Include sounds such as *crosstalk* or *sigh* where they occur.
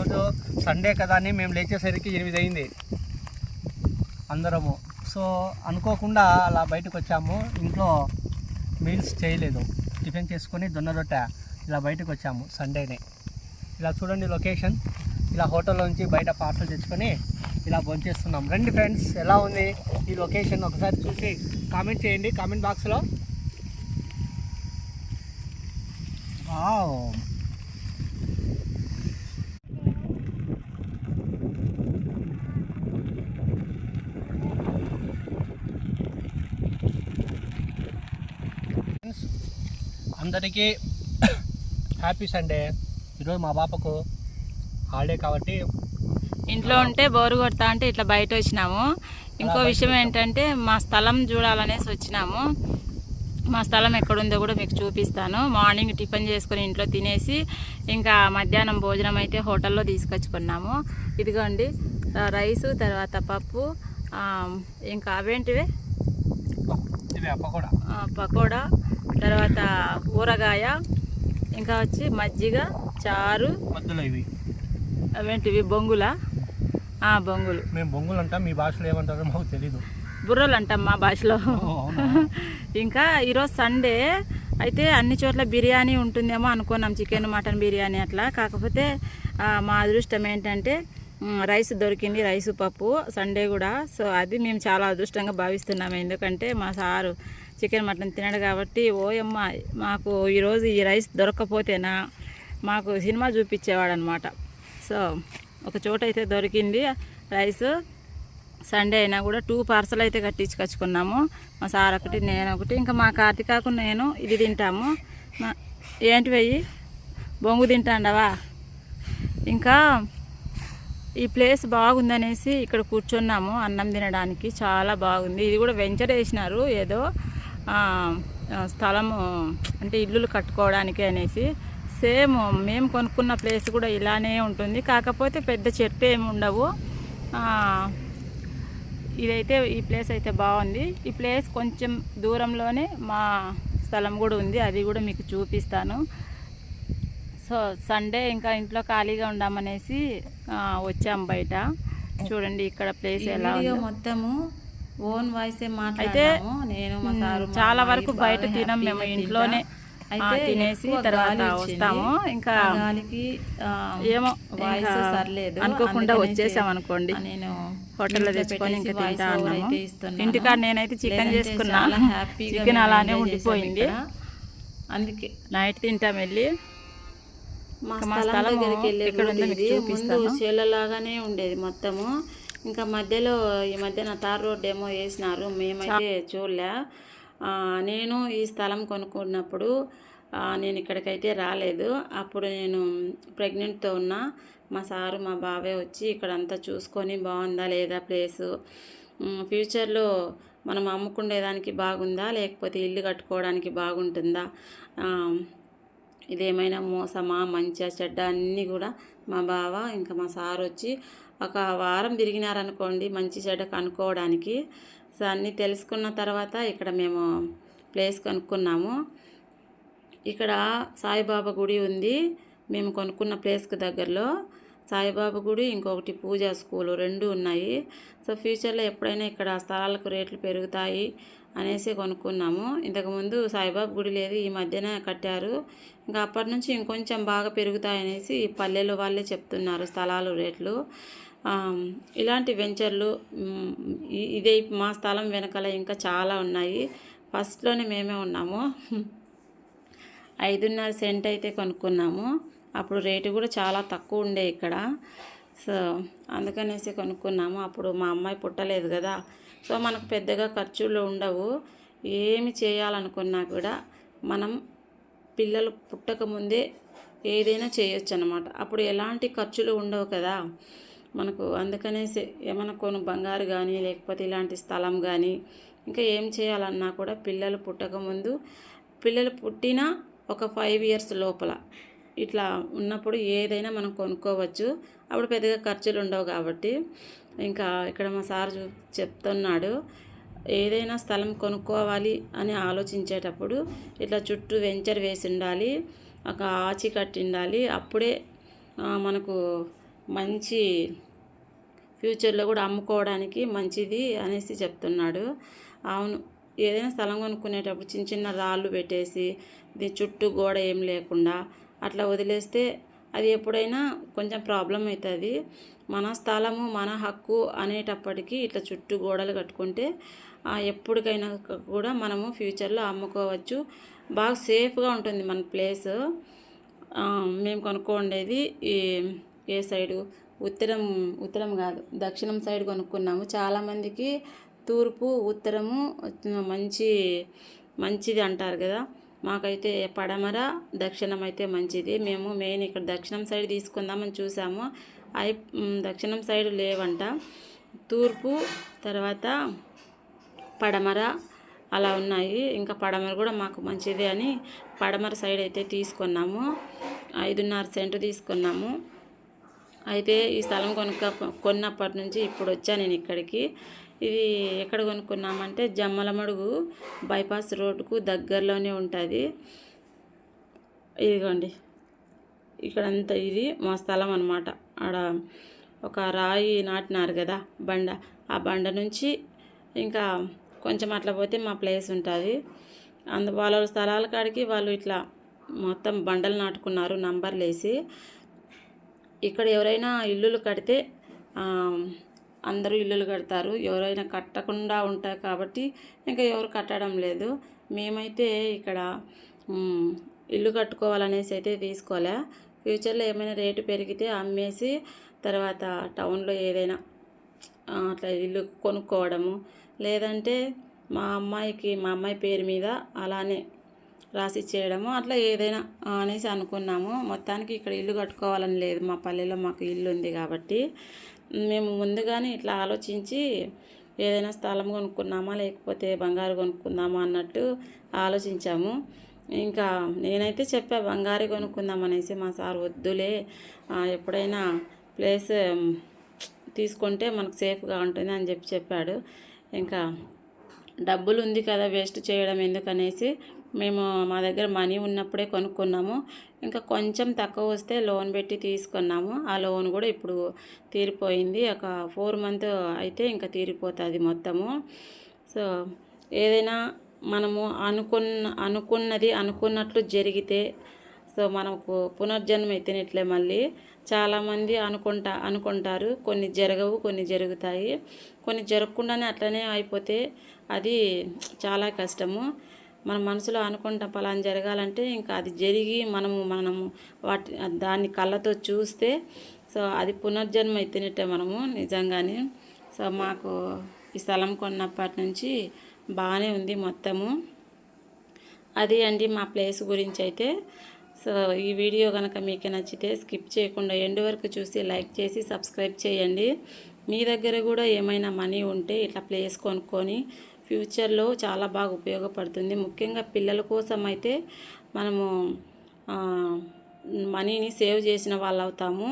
ఈరోజు సండే కదా అని మేము లేచేసరికి ఎనిమిది అయింది అందరము. సో అనుకోకుండా అలా బయటకు వచ్చాము. ఇంట్లో మీల్స్ చేయలేదు. టిఫిన్ చేసుకొని జొన్న రొట్టె ఇలా బయటకు వచ్చాము సండేనే. ఇలా చూడండి లొకేషన్. ఇలా హోటల్లో నుంచి బయట పార్సల్ తెచ్చుకొని ఇలా భోంచేస్తున్నాం. రండి ఫ్రెండ్స్ ఎలా ఉంది ఈ లొకేషన్ ఒకసారి చూసి కామెంట్ చేయండి. కామెంట్ బాక్స్లో. వావ్ ఫ్రెండ్స్, అందరికీ హ్యాపీ సండే. ఈరోజు మా పాపకు హాలిడే కాబట్టి ఇంట్లో ఉంటే బోరు కొడతా అంటే ఇట్లా బయట వచ్చినాము. ఇంకో విషయం ఏంటంటే మా స్థలం చూడాలనేసి వచ్చినాము. మా స్థలం ఎక్కడుందో కూడా మీకు చూపిస్తాను. మార్నింగ్ టిఫిన్ చేసుకొని ఇంట్లో తినేసి ఇంకా మధ్యాహ్నం భోజనం అయితే హోటల్లో తీసుకొచ్చుకున్నాము. ఇదిగోండి రైసు తర్వాత పప్పు ఇంకా అవేంటివి? ఇవి అప్ప కూడా ఆ, పకోడా తర్వాత ఊరగాయ ఇంకా వచ్చి మజ్జిగ చారు ఇవి. అవేంటివి? బొంగుల. బొంగులు. మేము బొంగులు అంటాం మీ భాషలో ఏమంటారో మాకు తెలీదు. బుర్రలు అంటాం మా భాషలో? ఇంకా ఈరోజు సండే అయితే అన్ని చోట్ల బిర్యానీ ఉంటుందేమో అనుకున్నాం చికెన్ మటన్ బిర్యానీ అట్లా. కాకపోతే మా అదృష్టం ఏంటంటే రైస్ దొరికింది రైసు పప్పు సండే కూడా. సో అది మేము చాలా అదృష్టంగా భావిస్తున్నాము ఎందుకంటే మా సారు చికెన్ మటన్ తినడు కాబట్టి ఓయమ్మ మాకు ఈరోజు ఈ రైస్ దొరకకపోతేనా మాకు సినిమా చూపించేవాడు అనమాట సో ఒక చోట అయితే దొరికింది రైస్. సండే అయినా కూడా టూ పార్సల్ అయితే కట్టించుకొచ్చుకున్నాము. మా సార్ ఒకటి నేను ఒకటి ఇంకా మా కార్తీకాకు నేను ఇది తింటాము. మా ఏంటి వెయ్యి? బొంగు తింటాండవా? ఇంకా ఈ ప్లేస్ బాగుందనేసి ఇక్కడ కూర్చున్నాము అన్నం తినడానికి. చాలా బాగుంది. ఇది కూడా వెంచర్ వేసినారు ఏదో. స్థలము అంటే ఇల్లులు కట్టుకోవడానికి అనేసి సేమ్ మేము కొనుక్కున్న ప్లేస్ కూడా ఇలానే ఉంటుంది. కాకపోతే పెద్ద చెట్టు ఏమి ఉండవు. ఇదైతే ఈ ప్లేస్ అయితే బాగుంది. ఈ ప్లేస్ కొంచెం దూరంలోనే మా స్థలం కూడా ఉంది. అది కూడా మీకు చూపిస్తాను. సో సండే ఇంకా ఇంట్లో ఖాళీగా ఉండామనేసి వచ్చాం బయట. చూడండి ఇక్కడ ప్లేస్ ఎలా మొత్తము ఓన్ వాయిస్ అయితే నేను మా సారు మా చాలా వరకు బయట తినం మేము ఇంట్లోనే. అయితే తినేసి తర్వాత. వస్తాము. ఇంకా గాలికి ఆ, ఏమో వాయిస్ సర్లేదు. అనుకోకుండా వచ్చేసాం అనుకోండి. నేను హోటల్లో తెచ్చుకొని ఇంకా తింటా ఉన్నాము. ఇంటికాడ నేనైతే చికెన్ చేసుకున్నా. *laughs* చికెన్ అలానే ఉండిపోయింది. అందుకే నైట్ తింటాం వెళ్ళి. మా స్థలం దగ్గరికి వెళ్ళే. ముందు చేలలాగానే ఉండేది మొత్తము. ఇంకా మధ్యలో ఈ మధ్యన తార్ రోడ్ ఏమో వేసినారు మేమైతే చూడలే. నేను ఈ స్థలం కొనుక్కున్నప్పుడు నేను ఇక్కడికైతే రాలేదు. అప్పుడు నేను ప్రెగ్నెంట్తో ఉన్నా మా సారు మా బావే వచ్చి ఇక్కడ అంతా చూసుకొని బాగుందా లేదా ప్లేసు ఫ్యూచర్లో మనం అమ్ముకునేదానికి బాగుందా లేకపోతే ఇల్లు కట్టుకోవడానికి బాగుంటుందా? ఇదేమైనా మోసమా మంచిగా చెడ్డ అన్నీ కూడా మా బావ ఇంకా మా సార్ వచ్చి ఒక వారం తిరిగినారనుకోండి మంచి చెడ్డ కనుక్కోవడానికి. సో అన్నీ తెలుసుకున్న తర్వాత ఇక్కడ మేము ప్లేస్ కనుక్కున్నాము. ఇక్కడ సాయిబాబా గుడి ఉంది. మేము కొనుక్కున్న ప్లేస్కి దగ్గరలో సాయిబాబా గుడి ఇంకొకటి పూజా స్కూలు రెండు ఉన్నాయి. సో ఫ్యూచర్లో ఎప్పుడైనా ఇక్కడ స్థలాలకు రేట్లు పెరుగుతాయి అనేసి కొనుక్కున్నాము. ఇంతకుముందు సాయిబాబా గుడి లేదు ఈ మధ్యన కట్టారు. ఇంకా అప్పటి నుంచి ఇంకొంచెం బాగా పెరుగుతాయనేసి ఈ పల్లెలు వాళ్ళే చెప్తున్నారు స్థలాలు రేట్లు. ఇలాంటి వెంచర్లు ఇదే మా స్థలం వెనకాల ఇంకా చాలా ఉన్నాయి. ఫస్ట్లోనే మేమే ఉన్నాము. ఐదున్నర సెంట్ అయితే కొనుక్కున్నాము. అప్పుడు రేటు కూడా చాలా తక్కువ ఉండే ఇక్కడ. సో అందుకనేసి కొనుక్కున్నాము. అప్పుడు మా అమ్మాయి పుట్టలేదు కదా. సో మనకు పెద్దగా ఖర్చులు ఉండవు. ఏమి చేయాలనుకున్నా కూడా మనం పిల్లలు పుట్టకముందే ఏదైనా చేయొచ్చు అనమాట అప్పుడు ఎలాంటి ఖర్చులు ఉండవు కదా. మనకు అందుకనేసి ఏమైనా కొను బంగారు కానీ లేకపోతే ఇలాంటి స్థలం కానీ ఇంకా ఏం చేయాలన్నా కూడా పిల్లలు పుట్టకముందు పిల్లలు పుట్టిన ఒక ఫైవ్ ఇయర్స్ లోపల ఇట్లా ఉన్నప్పుడు ఏదైనా మనం కొనుక్కోవచ్చు. అప్పుడు పెద్దగా ఖర్చులు ఉండవు కాబట్టి. ఇంకా ఇక్కడ మా సార్ చూ చెప్తున్నాడు ఏదైనా స్థలం కొనుక్కోవాలి అని ఆలోచించేటప్పుడు ఇట్లా చుట్టూ వెంచర్ వేసి ఉండాలి ఒక ఆచి కట్టి ఉండాలి అప్పుడే మనకు మంచి ఫ్యూచర్లో కూడా అమ్ముకోవడానికి మంచిది అనేసి చెప్తున్నాడు. అవును ఏదైనా స్థలం కొనుక్కునేటప్పుడు చిన్న చిన్న రాళ్ళు పెట్టేసి దీని చుట్టూ గోడ ఏం లేకుండా అట్లా వదిలేస్తే అది ఎప్పుడైనా కొంచెం ప్రాబ్లం అవుతుంది. మన స్థలము మన హక్కు అనేటప్పటికీ ఇట్లా చుట్టూ గోడలు కట్టుకుంటే ఎప్పటికైనా కూడా మనము ఫ్యూచర్లో అమ్ముకోవచ్చు. బాగా సేఫ్గా ఉంటుంది మన ప్లేస్. మేము కొనుక్కోండేది ఈ ఏ సైడు? ఉత్తరం ఉత్తరం కాదు. దక్షిణం సైడ్ కొనుక్కున్నాము. చాలామందికి తూర్పు ఉత్తరము మంచి మంచిది అంటారు కదా. మాకైతే పడమర దక్షిణం అయితే మంచిది. మేము మెయిన్ ఇక్కడ దక్షిణం సైడ్ తీసుకుందామని చూసాము. అయి దక్షిణం సైడ్ లేవంట. తూర్పు తర్వాత పడమర అలా ఉన్నాయి. ఇంకా పడమర కూడా మాకు మంచిదే అని పడమర సైడ్ అయితే తీసుకున్నాము. ఐదున్నర సెంటు తీసుకున్నాము. అయితే ఈ స్థలం కొనుక్క కొన్నప్పటి నుంచి ఇప్పుడు వచ్చా నేను ఇక్కడికి. ఇది ఎక్కడ కొనుక్కున్నామంటే జమ్మలమడుగు బైపాస్ రోడ్డుకు దగ్గరలోనే ఉంటుంది. ఇదిగోండి. ఇక్కడంతా ఇది మా స్థలం అనమాట ఆడ ఒక రాయి నాటినారు కదా బండ. ఆ బండ నుంచి ఇంకా కొంచెం అట్లా పోతే మా ప్లేస్ ఉంటుంది. అందు వాళ్ళ స్థలాల కాడికి వాళ్ళు ఇట్లా మొత్తం బండలు నాటుకున్నారు నంబర్లు వేసి ఇక్కడ ఎవరైనా ఇల్లులు కడితే అందరూ ఇల్లులు కడతారు. ఎవరైనా కట్టకుండా ఉంటారు కాబట్టి ఇంకా ఎవరు కట్టడం లేదు. మేమైతే ఇక్కడ ఇల్లు కట్టుకోవాలనేసి అయితే తీసుకోలే. ఫ్యూచర్లో ఏమైనా రేటు పెరిగితే అమ్మేసి తర్వాత టౌన్లో ఏదైనా అట్లా ఇల్లు కొనుక్కోవడము. లేదంటే మా అమ్మాయికి మా అమ్మాయి పేరు మీద అలానే రాసి చేయడము అట్లా ఏదైనా అనేసి అనుకున్నాము. మొత్తానికి ఇక్కడ ఇల్లు కట్టుకోవాలని లేదు. మా పల్లెలో మాకు ఇల్లు ఉంది కాబట్టి మేము ముందుగానే ఇట్లా ఆలోచించి ఏదైనా స్థలం కొనుక్కుందామా లేకపోతే బంగారు కొనుక్కుందామా అన్నట్టు ఆలోచించాము. ఇంకా నేనైతే చెప్పా బంగారు కొనుక్కుందాం అనేసి మా సార్ వద్దులే. ఎప్పుడైనా ప్లేస్ తీసుకుంటే మనకు సేఫ్గా ఉంటుంది అని చెప్పి చెప్పాడు. ఇంకా డబ్బులు ఉంది కదా వేస్ట్ చేయడం ఎందుకనేసి మేము మా దగ్గర మనీ ఉన్నప్పుడే కొనుక్కున్నాము. ఇంకా కొంచెం తక్కువ వస్తే లోన్ పెట్టి తీసుకున్నాము. ఆ లోన్ కూడా ఇప్పుడు తీరిపోయింది. ఒక ఫోర్ మంత్ అయితే ఇంకా తీరిపోతుంది మొత్తము. సో ఏదైనా మనము అనుకున్న అనుకున్నది అనుకున్నట్లు జరిగితే సో మనకు పునర్జన్మ ఎత్తినట్లే మళ్ళీ. చాలామంది అనుకుంటా అనుకుంటారు. కొన్ని జరగవు కొన్ని జరుగుతాయి. కొన్ని జరగకుండానే అట్లనే అయిపోతే అది చాలా కష్టము. మన మనసులో అనుకుంటాం పలానా జరగాలంటే ఇంకా అది జరిగి మనము మనము వాటి దాన్ని కళ్ళతో చూస్తే సో అది పునర్జన్మ ఎత్తినట్టే మనము నిజంగానే. సో మాకు ఈ స్థలం కొన్నప్పటి నుంచి బాగానే ఉంది మొత్తము. అది అండి మా ప్లేస్ గురించి అయితే. సో ఈ వీడియో కనుక మీకు నచ్చితే స్కిప్ చేయకుండా ఎండ్ వరకు చూసి లైక్ చేసి సబ్స్క్రైబ్ చేయండి. మీ దగ్గర కూడా ఏమైనా మనీ ఉంటే ఇట్లా ప్లేస్ కొనుక్కొని ఫ్యూచర్లో చాలా బాగా ఉపయోగపడుతుంది. ముఖ్యంగా పిల్లల కోసం అయితే మనము మనీని సేవ్ చేసిన వాళ్ళు అవుతాము